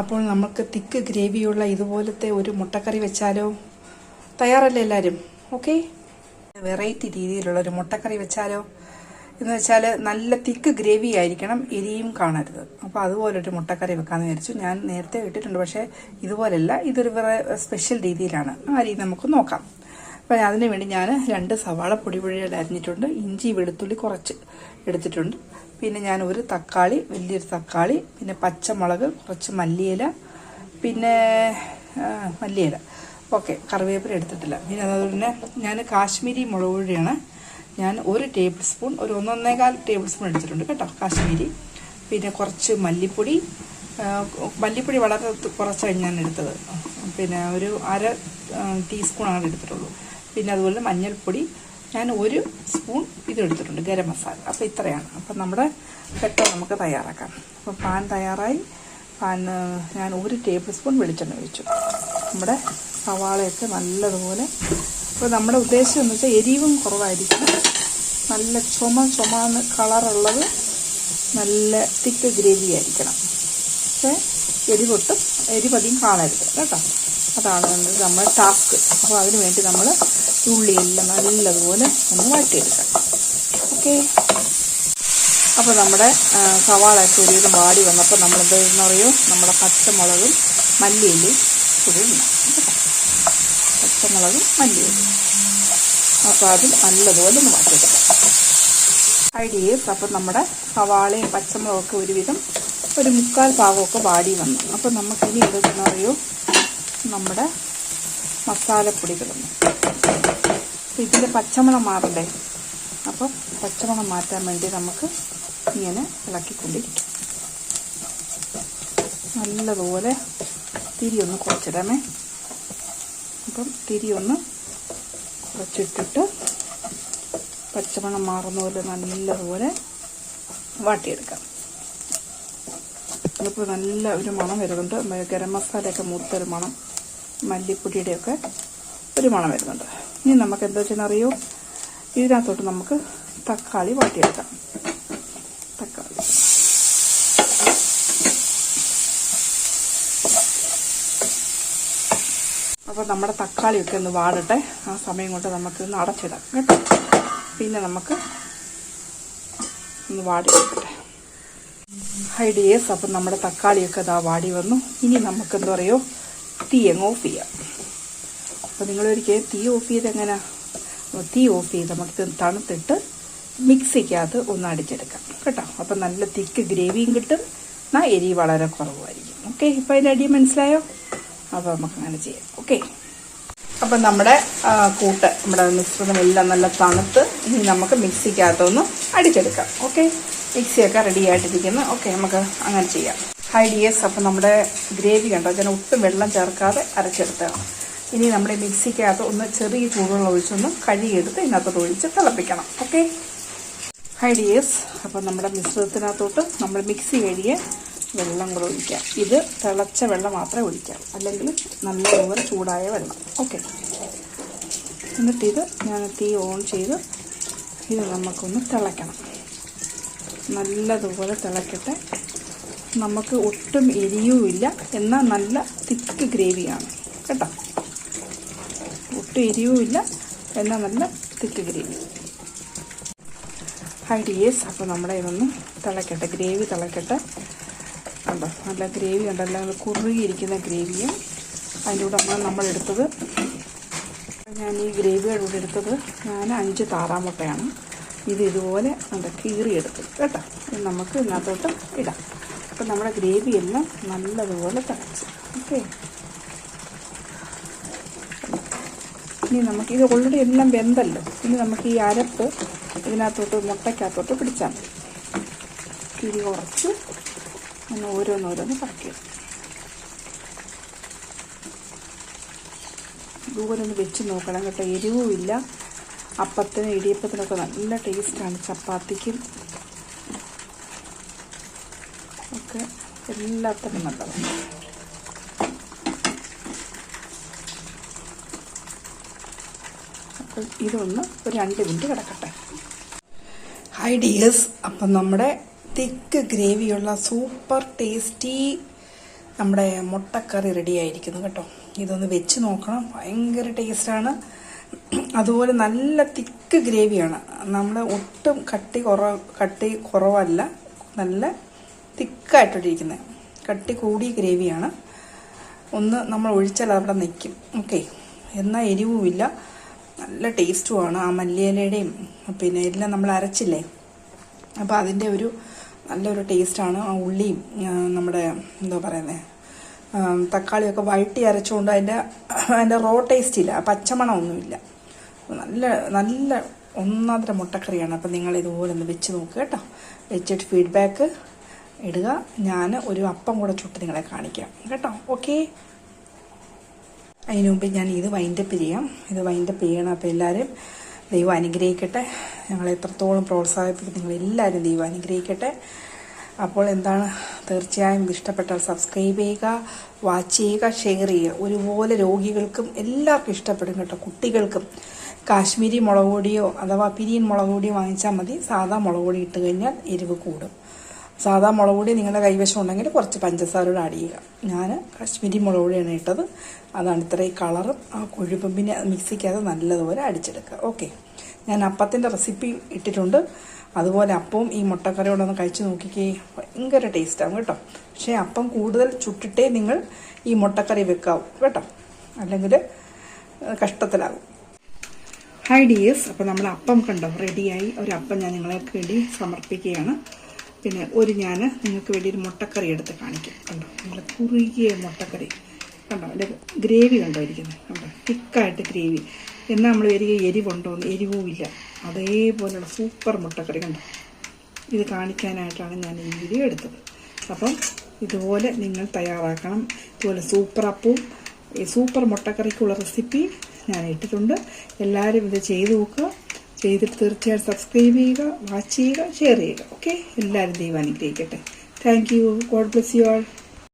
അപ്പോൾ നമുക്ക് തിക്ക് ഗ്രേവിയുള്ള ഇതുപോലത്തെ ഒരു മുട്ടക്കറി വെച്ചാലോ? തയ്യാറല്ലേ എല്ലാവരും ഓക്കെ? വെറൈറ്റി രീതിയിലുള്ള ഒരു മുട്ടക്കറി വെച്ചാലോ? എന്ന് വെച്ചാൽ നല്ല തിക്ക് ഗ്രേവി ആയിരിക്കണം എരിയും കാണരുത്. അപ്പോൾ അതുപോലൊരു മുട്ടക്കറി വെക്കാമെന്ന് വിചാരിച്ചു. ഞാൻ നേരത്തെ ഇട്ടിട്ടുണ്ട് പക്ഷേ ഇതുപോലല്ല. ഇതൊരു വേറെ സ്പെഷ്യൽ രീതിയിലാണ്. ആ രീതി നമുക്ക് നോക്കാം. അപ്പം അതിനുവേണ്ടി ഞാൻ രണ്ട് സവാള പൊടി അരിഞ്ഞിട്ടുണ്ട്. ഇഞ്ചി വെളുത്തുള്ളി കുറച്ച് എടുത്തിട്ടുണ്ട്. പിന്നെ ഞാൻ ഒരു തക്കാളി വലിയൊരു തക്കാളി പിന്നെ പച്ചമുളക് കുറച്ച് മല്ലിയില പിന്നെ മല്ലിയില. ഓക്കെ കറിവേപ്പില എടുത്തിട്ടില്ല. പിന്നെ അതുപോലെ തന്നെ ഞാൻ കാശ്മീരി മുളക് പൊടിയാണ്. ഞാൻ ഒരു ടേബിൾ സ്പൂൺ ഒരു ഒന്നൊന്നേകാൽ ടേബിൾ സ്പൂൺ എടുത്തിട്ടുണ്ട് കേട്ടോ കാശ്മീരി. പിന്നെ കുറച്ച് മല്ലിപ്പൊടി മല്ലിപ്പൊടി വളരെ കുറച്ചാണ് ഞാൻ എടുത്തത്. പിന്നെ ഒരു അര ടീസ്പൂണാണ് എടുത്തിട്ടുള്ളൂ. പിന്നെ അതുപോലെ മഞ്ഞൾപ്പൊടി ഞാൻ ഒരു സ്പൂൺ ഇത് എടുത്തിട്ടുണ്ട് ഗരം മസാല. അപ്പോൾ ഇത്രയാണ്. അപ്പം നമ്മുടെ പെട്ടെന്ന് നമുക്ക് തയ്യാറാക്കാം. അപ്പോൾ പാൻ തയ്യാറായി. പാൻ ഞാൻ ഒരു ടേബിൾ സ്പൂൺ വെളിച്ചെണ്ണ ഒഴിച്ചു. നമ്മുടെ സവാളയൊക്കെ നല്ലതുപോലെ. അപ്പോൾ നമ്മുടെ ഉദ്ദേശം എന്ന് വെച്ചാൽ എരിവും കുറവായിരിക്കും. നല്ല ചുമ ചുമന്ന് കളറുള്ളത് നല്ല തിക്ക് ഗ്രേവി ആയിരിക്കണം. പക്ഷേ എരിവൊട്ടും എരിവധികം കാണരുത്. കേട്ടോ? അതാണ് നമ്മുടെ ടാസ്ക്. അപ്പോൾ അതിന് വേണ്ടി നമ്മൾ ഉള്ളിയെല്ലാം നല്ലതുപോലെ ഒന്ന് വാട്ടിയെടുക്കാം ഓക്കെ. അപ്പോൾ നമ്മുടെ സവാള ഒരുവിധം വാടി വന്നപ്പോൾ നമ്മൾ എന്താണെന്ന് പറയൂ നമ്മുടെ പച്ചമുളകും മല്ലിയിലയും കൂടി പച്ചമുളകും മല്ലിയിലയും. അപ്പോൾ അതും നല്ലതുപോലെ ഒന്ന് വാട്ടിയെടുക്കാം ഐഡിയസ് അപ്പം നമ്മുടെ സവാളയും പച്ചമുളകൊക്കെ ഒരുവിധം ഒരു മുക്കാൽ ഭാഗമൊക്കെ വാടി വന്നു. അപ്പോൾ നമുക്കിനി എന്തെന്ന് പറയൂ നമ്മുടെ മസാലപ്പൊടികളൊന്നും. അപ്പോൾ ഇതിന്റെ പച്ചമുളക് മാറണ്ടേ? അപ്പോൾ പച്ചമണം മാറ്റാൻ വേണ്ടി നമുക്ക് ഇങ്ങനെ ഇളക്കിക്കൊണ്ടിരിക്കും. നല്ലതുപോലെ തിരി ഒന്ന് കുറച്ചിടാമേ അപ്പം ഒന്ന് കുറച്ചിട്ടിട്ട് പച്ചമണം മാറുന്ന പോലെ നല്ലതുപോലെ വാട്ടിയെടുക്കാം. അതിപ്പോൾ നല്ല ഒരു മണം വരുന്നുണ്ട്. ഗരം മസാലയൊക്കെ മൂത്തൊരു മണം. മല്ലിപ്പൊടിയുടെയൊക്കെ ഒരു മണം വരുന്നുണ്ട്. ഇനി നമുക്ക് എന്താ വെച്ചാൽ അറിയോ ഇതിനകത്തോട്ട് നമുക്ക് തക്കാളി വാട്ടിയെടുക്കാം തക്കാളി. അപ്പോൾ നമ്മുടെ തക്കാളിയൊക്കെ ഒന്ന് വാടട്ടെ. ആ സമയം കൊണ്ട് നമുക്ക് ഒന്ന് അടച്ചിടാം കേട്ടോ. പിന്നെ നമുക്ക് ഒന്ന് വാടി വെക്കട്ടെ ഹൈഡിയേഴ്സ് അപ്പം നമ്മുടെ തക്കാളിയൊക്കെ ഇതാ വാടി വന്നു. ഇനി നമുക്ക് എന്താ പറയുക തീ അങ്ങ് ഓഫ് ചെയ്യാം. അപ്പോൾ നിങ്ങളൊരിക്കൽ തീ ഓഫ് ചെയ്ത് എങ്ങനെ തീ ഓഫ് ചെയ്ത് നമുക്ക് തണുത്തിട്ട് മിക്സിക്കകത്ത് ഒന്ന് അടിച്ചെടുക്കാം. കേട്ടോ? അപ്പം നല്ല തിക്ക് ഗ്രേവിയും കിട്ടും. എന്നാൽ എരി വളരെ കുറവായിരിക്കും. ഓക്കെ? ഇപ്പം അതിന്റെ അടി മനസ്സിലായോ? അപ്പോൾ നമുക്ക് അങ്ങനെ ചെയ്യാം. ഓക്കെ? അപ്പം നമ്മുടെ കൂട്ട് നമ്മുടെ മിശ്രിതം എല്ലാം നല്ല തണുത്ത് ഇനി നമുക്ക് മിക്സിക്കകത്തൊന്ന് അടിച്ചെടുക്കാം. ഓക്കെ? മിക്സിയൊക്കെ റെഡി ആയിട്ടിരിക്കുന്നു ഓക്കെ നമുക്ക് അങ്ങനെ ചെയ്യാം. Hi dears. അപ്പം നമ്മുടെ ഗ്രേവി കണ്ടോ? അതിന് ഒട്ടും വെള്ളം ചേർക്കാതെ അരച്ചെടുത്തതാണ്. ഇനി നമ്മുടെ മിക്സിക്കകത്ത് ഒന്ന് ചെറിയ ചൂടുവെള്ളം ഒഴിച്ചൊന്ന് കഴുകിയെടുത്ത് ഇതിനകത്തോട്ട് ഒഴിച്ച് തിളപ്പിക്കണം. ഓക്കെ ഹൈ ഡിയേഴ്സ് അപ്പം നമ്മുടെ മിശ്രിതത്തിനകത്തോട്ട് നമ്മൾ മിക്സി കഴുകിയ വെള്ളം കൂടെ ഒഴിക്കാം. ഇത് തിളച്ച വെള്ളം മാത്രമേ ഒഴിക്കാം. അല്ലെങ്കിൽ നല്ല ഓവർ ചൂടായ വെള്ളം. ഓക്കെ എന്നിട്ട് ഇത് ഞാൻ തീ ഓൺ ചെയ്ത് ഇത് നമുക്കൊന്ന് തിളയ്ക്കണം. നല്ലതുപോലെ തിളക്കട്ടെ. നമുക്ക് ഒട്ടും എരിയുമില്ല. എന്നാൽ നല്ല തിക്ക് ഗ്രേവിയാണ്. കേട്ടോ? ഒട്ടും എരിവുമില്ല എന്നാൽ നല്ല തിക്ക് ഗ്രേവി ഹൈ അപ്പോൾ നമ്മുടെ ഇതൊന്ന് തിളക്കട്ടെ. ഗ്രേവി തിളക്കട്ടെ. കണ്ടോ? നല്ല ഗ്രേവി ഉണ്ടല്ലോ നമ്മൾ കുറുകിയിരിക്കുന്ന ഗ്രേവിയും അതിന്റെ കൂടെ നമ്മൾ എടുത്തത് ഞാൻ ഈ ഗ്രേവിയുടെ കൂടെ എടുത്തത് ഞാൻ അഞ്ച് താറാമുട്ടയാണ്. ഇത് ഇതുപോലെ എന്താ കീറിയെടുത്തു കേട്ടോ? നമുക്ക് ഇതിനകത്തോട്ട് ഇടാം. അപ്പം നമ്മുടെ ഗ്രേവി എല്ലാം നല്ലതുപോലെ തിളച്ച്. ഓക്കെ ഇനി നമുക്ക് ഇത് ഓൾറെഡി എല്ലാം വെന്തല്ലോ. ഇനി നമുക്ക് ഈ അരപ്പ് ഇതിനകത്തോട്ട് മുട്ടയ്ക്കകത്തോട്ട് പിടിച്ചാൽ മതി. കിരി കുറച്ച് ഒന്ന് ഓരോന്നോരോന്ന് പറക്കി ഇതുപോലെ ഒന്ന് വെച്ച് നോക്കണം കേട്ടോ. എരിവുമില്ല. അപ്പത്തിന് ഇടിയപ്പത്തിനൊക്കെ നല്ല ടേസ്റ്റാണ് ചപ്പാത്തിക്കും. ഒക്കെ എല്ലാത്തിനും നല്ലതാണ്. ഇതൊന്ന് ഒരു രണ്ട് മിനിറ്റ് കിടക്കട്ടെ. ഹൈ ഡിയേഴ്സ് അപ്പം നമ്മുടെ തിക്ക് ഗ്രേവിയുള്ള സൂപ്പർ ടേസ്റ്റി നമ്മുടെ മുട്ടക്കറി റെഡി ആയിരിക്കുന്നു കേട്ടോ. ഇതൊന്ന് വെച്ച് നോക്കണം. ഭയങ്കര ടേസ്റ്റാണ് അതുപോലെ നല്ല തിക്ക് ഗ്രേവിയാണ് നമ്മൾ ഒട്ടും കട്ടി കുറ കട്ടി കുറവല്ല. നല്ല തിക്കായിട്ടിരിക്കുന്നത് കട്ടി കൂടിയ ഗ്രേവിയാണ് ഒന്ന് നമ്മൾ ഒഴിച്ചാൽ അവിടെ നിൽക്കും ഓക്കെ എന്നാൽ എരിവുമില്ല. നല്ല ടേസ്റ്റുമാണ് ആ മല്ലിയിലയുടെയും. പിന്നെ എല്ലാം നമ്മൾ അരച്ചില്ലേ? അപ്പോൾ അതിന്റെ ഒരു നല്ലൊരു ടേസ്റ്റാണ് ആ ഉള്ളിയും നമ്മുടെ എന്താ പറയുന്നത് തക്കാളിയൊക്കെ വഴട്ടി അരച്ചുകൊണ്ട് അതിന്റെ അതിന്റെ റോ ടേസ്റ്റ് ഇല്ല ആ പച്ചമണമൊന്നുമില്ല നല്ല നല്ല ഒന്നാന്തര മുട്ടക്കറിയാണ്. അപ്പം നിങ്ങൾ ഇതുപോലെ ഒന്ന് വെച്ച് നോക്കുക കേട്ടോ. വെച്ചിട്ട് ഫീഡ്ബാക്ക് ഇടുക. ഞാൻ ഒരു അപ്പം കൂടെ ചുട്ട് നിങ്ങളെ കാണിക്കാം കേട്ടോ. ഓക്കേ അതിനു മുമ്പ് ഞാൻ ഇത് വൈൻഡപ്പ് ചെയ്യാം. ഇത് വൈൻഡപ്പ് ചെയ്യണം. അപ്പോൾ എല്ലാവരും ദൈവം അനുഗ്രഹിക്കട്ടെ. ഞങ്ങളെ എത്രത്തോളം പ്രോത്സാഹിപ്പിക്കും നിങ്ങൾ എല്ലാവരും ദൈവം അനുഗ്രഹിക്കട്ടെ. അപ്പോൾ എന്താണ്? തീർച്ചയായും ഇഷ്ടപ്പെട്ടാൽ സബ്സ്ക്രൈബ് ചെയ്യുക വാച്ച് ചെയ്യുക ഷെയർ ചെയ്യുക. ഒരുപോലെ രോഗികൾക്കും എല്ലാവർക്കും ഇഷ്ടപ്പെടും കേട്ടോ. കുട്ടികൾക്കും. കാശ്മീരി മുളക് പൊടിയോ അഥവാ പിരിയൻ മുളക് പൊടിയോ വാങ്ങിച്ചാൽ മതി. സാധാ മുളക് പൊടി ഇട്ട് കഴിഞ്ഞാൽ എരിവ് കൂടും. സാധാ മുളക് പൊടി നിങ്ങളുടെ കൈവശം ഉണ്ടെങ്കിൽ കുറച്ച് പഞ്ചസാരയോട് ആഡ് ചെയ്യുക. ഞാൻ കാശ്മീരി മുളക് പൊടിയാണ് ഇട്ടത്. അതാണ് ഇത്രയും കളറും ആ കൊഴുപ്പും പിന്നെ മിക്സിക്കകത്ത് നല്ലതുപോലെ അടിച്ചെടുക്കുക. ഓക്കെ ഞാൻ അപ്പത്തിന്റെ റെസിപ്പി ഇട്ടിട്ടുണ്ട്. അതുപോലെ അപ്പവും ഈ മുട്ടക്കറിയോടൊന്ന് കഴിച്ച് നോക്കിക്കേ. ഭയങ്കര ടേസ്റ്റാവും കേട്ടോ. പക്ഷേ അപ്പം കൂടുതൽ ചുട്ടിട്ടേ നിങ്ങൾ ഈ മുട്ടക്കറി വെക്കാവും കേട്ടോ. അല്ലെങ്കിൽ കഷ്ടത്തിലാകും. ഹായ് ഡിയേഴ്സ് അപ്പോൾ നമ്മൾ അപ്പം കണ്ടോ? റെഡിയായി ഒരു അപ്പം ഞാൻ നിങ്ങൾക്ക് വേണ്ടി സമർപ്പിക്കുകയാണ്. പിന്നെ ഒരു ഞാൻ നിങ്ങൾക്ക് വേണ്ടി ഒരു മുട്ടക്കറി എടുത്ത് കാണിക്കാം. കണ്ടോ? നല്ല കുറുകിയ മുട്ടക്കറി. കണ്ടോ? അതിന്റെ ഗ്രേവി കണ്ടോ ഇരിക്കുന്നത് കണ്ടോ? തിക്കായിട്ട് ഗ്രേവി. എന്നാൽ നമ്മൾ വരിക എരിവുണ്ടോ? എരിവും ഇല്ല അതേപോലെയുള്ള സൂപ്പർ മുട്ടക്കറി കണ്ടോ? ഇത് കാണിക്കാനായിട്ടാണ് ഞാൻ ഈ വീഡിയോ എടുത്തത്. അപ്പം ഇതുപോലെ നിങ്ങൾ തയ്യാറാക്കണം. ഇതുപോലെ സൂപ്പർ അപ്പവും സൂപ്പർ മുട്ടക്കറിക്കുള്ള റെസിപ്പി ഞാൻ ഇട്ടിട്ടുണ്ട് എല്ലാവരും ഇത് ചെയ്തു നോക്കുക. ചെയ്തിട്ട് തീർച്ചയായും സബ്സ്ക്രൈബ് ചെയ്യുക വാച്ച് ചെയ്യുക ഷെയർ ചെയ്യുക. ഓക്കെ എല്ലാവരും ദൈവം അനുഗ്രഹിക്കട്ടെ. Thank you God bless you all